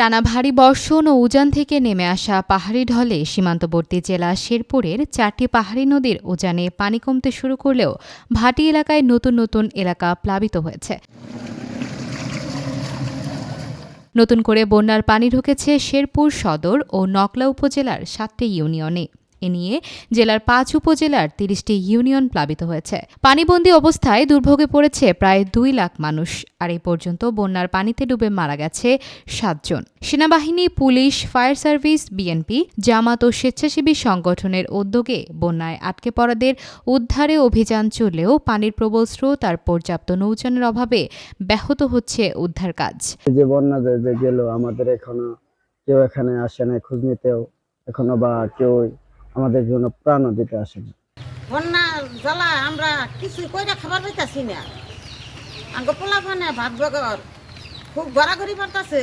টানা ভারী বর্ষণ ও উজান থেকে নেমে আসা পাহাড়ি ঢলে সীমান্তবর্তী জেলা শেরপুরের চারটি পাহাড়ি নদীর উজানে পানি কমতে শুরু করলেও ভাটি এলাকায় নতুন নতুন এলাকা প্লাবিত হয়েছে। নতুন করে বন্যার পানি ঢুকেছে শেরপুর সদর ও নকলা উপজেলার সাতটি ইউনিয়নে। এ নিয়ে জেলার পাঁচ উপজেলার তিরিশটি ইউনিয়ন প্লাবিত হয়েছে। পানিবন্দী অবস্থায় দুর্ভোগে পড়েছে প্রায় দুই লাখ মানুষ। আর এই পর্যন্ত বন্যার পানিতে ডুবে মারা গেছে সাতজন সেনাবাহিনী, police, fire service, BNP, Jamaat ও স্বেচ্ছাসেবী সংগঠনের উদ্যোগে বন্যায় আটকে পড়াদের উদ্ধারে অভিযান চললেও পানির প্রবল স্রোত আর পর্যাপ্ত নৌযানের অভাবে ব্যাহত হচ্ছে উদ্ধার কাজ। যে বন্যা গেল, আমাদের এখনও কেউ এখানে আসে নাই, খোঁজ নিতেও এখনও বা কেউ আমাদের জন্য প্রাণও দিতে আসেন বন্যা, জ্বালা, আমরা কিছু কইরা খাবার পাইতাছি না। আঙ্গ পোলা ভাত বগর খুব গড়াগড়ি পড়তাছে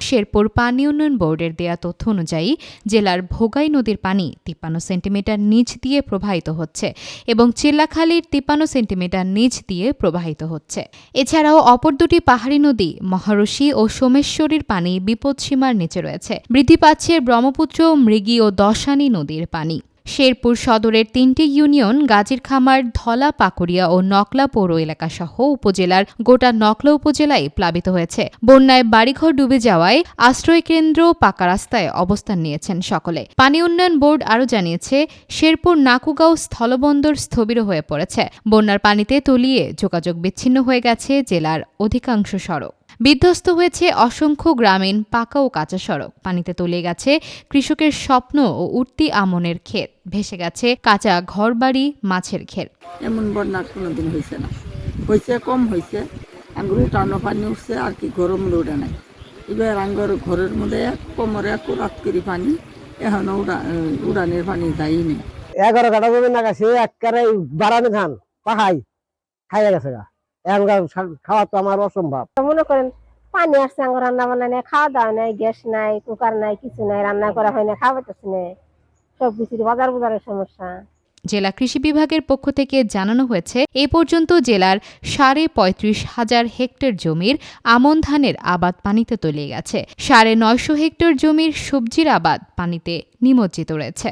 শেরপুর পানি উন্নয়ন বোর্ডের দেয়া তথ্য অনুযায়ী, জেলার ভোগাই নদীর পানি তিপ্পান্ন সেন্টিমিটার নিচ দিয়ে প্রবাহিত হচ্ছে এবং চিল্লাখালীর তিপ্পান্ন সেন্টিমিটার নিচ দিয়ে প্রবাহিত হচ্ছে। এছাড়াও অপর দুটি পাহাড়ি নদী মহারশী ও সোমেশ্বরীর পানি বিপদসীমার নিচে রয়েছে। বৃদ্ধি পাচ্ছে ব্রহ্মপুত্র, মৃগী ও দশানী নদীর পানি। শেরপুর সদরের তিনটি ইউনিয়ন গাজীর খামার ধলা, পাকুড়িয়া ও নকলা পৌর এলাকাসহ উপজেলার গোটা নকলা উপজেলায় প্লাবিত হয়েছে। বন্যায় বাড়িঘর ডুবে যাওয়ায় আশ্রয়কেন্দ্র পাকা রাস্তায় অবস্থান নিয়েছেন সকলে। পানি উন্নয়ন বোর্ড আরও জানিয়েছে, শেরপুর নাকুগাঁও স্থলবন্দর স্থবির হয়ে পড়েছে। বন্যার পানিতে তলিয়ে যোগাযোগ বিচ্ছিন্ন হয়ে গেছে জেলার অধিকাংশ সড়ক। বিধ্বস্ত হয়েছে অসংখ্য গ্রামীণ পাকা ও কাঁচা সড়ক। পানিতে তলিয়ে গেছে কৃষকের স্বপ্ন ও উঠতি আমনের ক্ষেত। ভেসে গেছে কাঁচা ঘরবাড়ি মাছের ক্ষেত। এমন বন্যা কোনোদিন হয়েছে না। হয়েছে কম হয়েছে আঙ্গুরে টানো পানি উঠছে আর কি গরম উড়ে নাই। এবার আঙ্গুর ঘরের মধ্যে এক কোমরে এক রাত করে পানি এখনও উড়া উড়ানের পানি যায়নি এগারো কাটা জমি না গেছে একবারে বাড়ানো ধান পাহাই খাইয়া গেছে গা। খাওয়া তো আমার অসম্ভব। মনে করেন পানি আসছে আঙ্গ রান্না বান্না নেই খাওয়া দাওয়া নাই গ্যাস নাই কুকার নাই কিছু নাই রান্না করা হয় না খাওয়া পাইতেছি না। সব কিছুর বাজার বাজারের সমস্যা। জেলা কৃষি বিভাগের পক্ষ থেকে জানানো হয়েছে এ পর্যন্ত জেলার সাড়ে পঁয়ত্রিশ হাজার হেক্টর জমির আমন ধানের আবাদ পানিতে তলিয়ে গেছে। সাড়ে নয়শো হেক্টর জমির সবজির আবাদ পানিতে নিমজ্জিত রয়েছে।